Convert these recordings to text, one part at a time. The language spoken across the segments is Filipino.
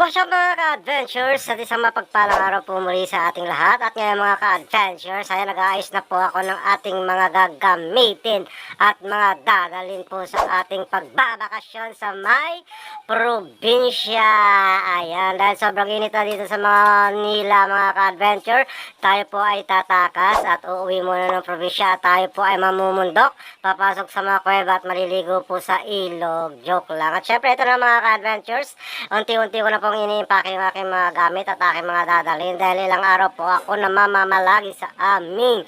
What's up mga ka-adventures? At isang mapagpalang araw po muli sa ating lahat. At ngayon mga ka-adventures, ay nag-aayos na po ako ng ating mga gagamitin at mga dadalhin po sa ating pagbabakasyon sa may probinsya. Ayan, dahil sobrang init na dito sa mga nila mga ka-adventure, tayo po ay tatakas at uuwi muna ng probinsya. Tayo po ay mamumundok, papasok sa mga kuweba at maliligo po sa ilog. Joke lang. At syempre ito na mga ka-adventures, unti-unti ko na pong iniimpake yung aking mga gamit at aking mga dadalhin dahil ilang araw po ako na mamamalagi sa aming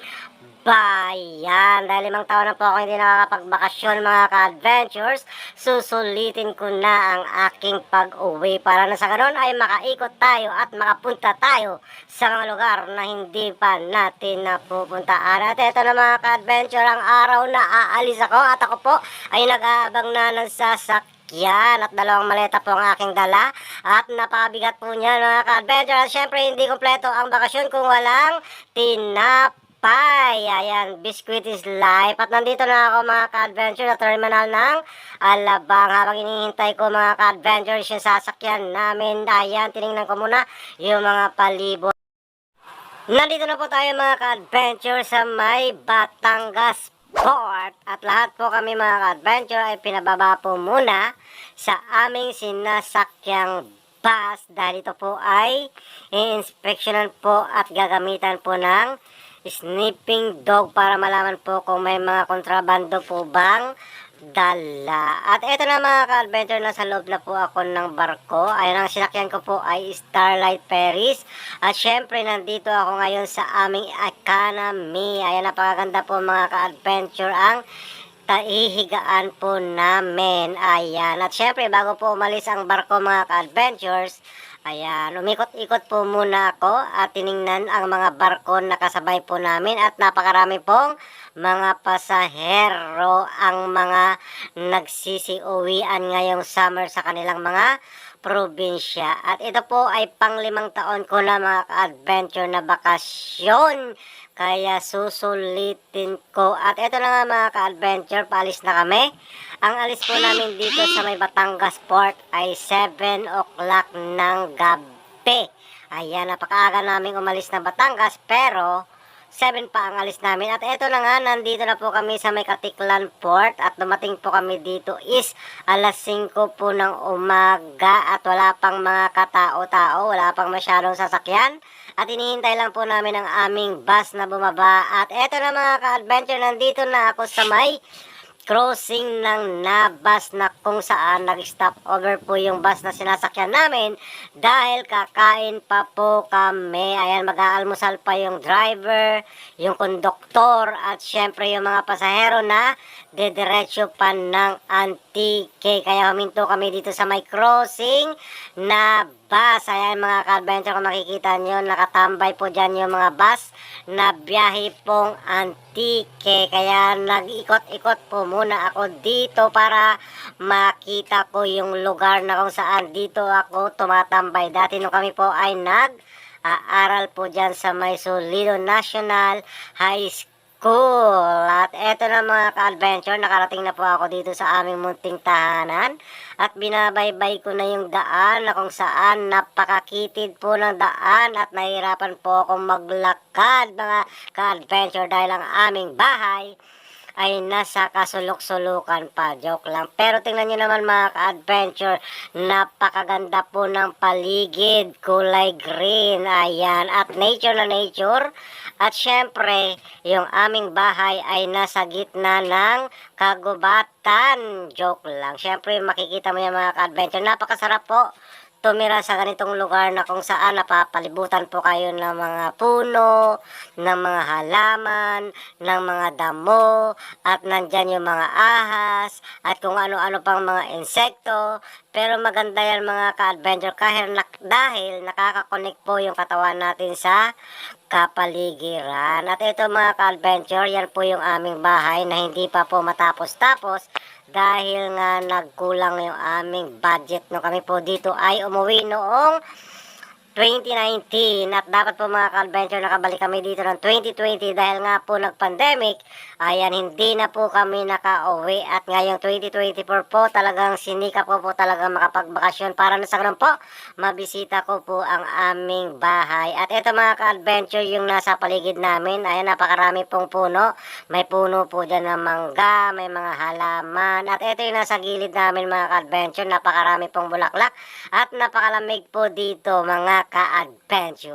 bayan. Dahil limang taon na po ako hindi nakakapagbakasyon mga ka-adventures, susulitin ko na ang aking pag-uwi para na sa ganun ay makaikot tayo at makapunta tayo sa mga lugar na hindi pa natin napupuntaan. At ito na mga ka-adventure, ang araw na aalis ako at ako po ay nag-aabang na ng sasakyan yan at dalawang maleta po ang aking dala at napakabigat po niya mga ka-adventure. At syempre hindi kompleto ang bakasyon kung walang tinapay. Ayan biscuit is life. At nandito na ako mga ka-adventure sa terminal ng Alabang. Habang hinihintay ko mga ka-adventure yung sasakyan namin. Ayan tinignan ko muna yung mga palibot Nandito na po tayo mga ka-adventure sa may Batangas Port. At lahat po kami mga ka-adventure ay pinababa po muna sa aming sinasakyang bus dahil ito po ay i-inspectionan po at gagamitan po ng sniffing dog para malaman po kung may mga kontrabando po bang dala. At ito na mga ka-adventure, nasa loob na po ako ng barko. Ayun ang sinakyan ko po ay Starlight Ferries. At syempre, nandito ako ngayon sa aming economy. Ayan, napakaganda po mga ka-adventure ang taihigaan po namin. Ayan. At syempre, bago po umalis ang barko mga ka-adventures, Ayan, umikot-ikot po muna ako at tiningnan ang mga barko na kasabay po namin at napakarami pong mga pasahero ang mga nagsisiuwian ngayong summer sa kanilang mga probinsya. At ito po ay panglimang taon ko na mga adventure na bakasyon. Kaya susulitin ko. At ito na nga mga ka-adventure, paalis na kami. Ang alis po namin dito sa may Batangas Port ay 7 o'clock ng gabi. Ayan, napakaaga namin umalis na Batangas pero 7 pa ang alis namin. At eto na nga, nandito na po kami sa may Katiklan Port at dumating po kami dito is alas 5 po ng umaga at wala pang mga katao-tao, wala pang masyadong sasakyan. At inihintay lang po namin ang aming bus na bumaba. At eto na mga ka-adventure, nandito na ako sa may crossing ng Nabas na kung saan nag-stop over po yung bus na sinasakyan namin dahil kakain pa po kami. Ayan, mag-aalmusal pa yung driver, yung konduktor at syempre yung mga pasahero na dediretso pa ng Antique. Kaya huminto kami dito sa may crossing na bus. Ayan mga ka-adventure kung makikita nyo, nakatambay po dyan yung mga bus na biyahe pong Antique. Kaya nag-ikot-ikot po muna ako dito para makita ko yung lugar na kung saan dito ako tumatambay. Dati nung kami po ay nag aaral po dyan sa may Solido National High School. At eto na mga ka-adventure, nakarating na po ako dito sa aming munting tahanan. At binabaybay ko na yung daan na kung saan napakakitid po ng daan at nahirapan po akong maglakad mga ka-adventure dahil ang aming bahay ay nasa kasulok-sulukan pa. Joke lang. Pero tingnan nyo naman mga ka-adventure, napakaganda po ng paligid. Kulay green. Ayan. At nature na nature. At syempre, yung aming bahay ay nasa gitna ng kagubatan. Joke lang. Syempre, makikita mo yung mga ka-adventure. Napakasarap po tumira sa ganitong lugar na kung saan napapalibutan po kayo ng mga puno, ng mga halaman, ng mga damo, at nandyan yung mga ahas, at kung ano-ano pang mga insekto. Pero maganda yan mga ka-adventure kahit nak- dahil nakakakonek po yung katawan natin sa kapaligiran. At ito mga ka-adventure, yan po yung aming bahay na hindi pa po matapos-tapos dahil nga nagkulang yung aming budget no kami po dito ay umuwi noong 2019 at dapat po mga ka-adventure nakabalik kami dito ng 2020 dahil nga po nag-pandemic ayan hindi na po kami nakauwi. At ngayong 2024 po talagang sinika ko po talagang makapagbakasyon para na sa ganun po mabisita ko po ang aming bahay. At ito mga ka-adventure yung nasa paligid namin ayan napakarami pong puno. May puno po dyan ng mangga may mga halaman. At ito yung nasa gilid namin mga ka-adventure napakarami pong bulaklak at napakalamig po dito mga ka-adventure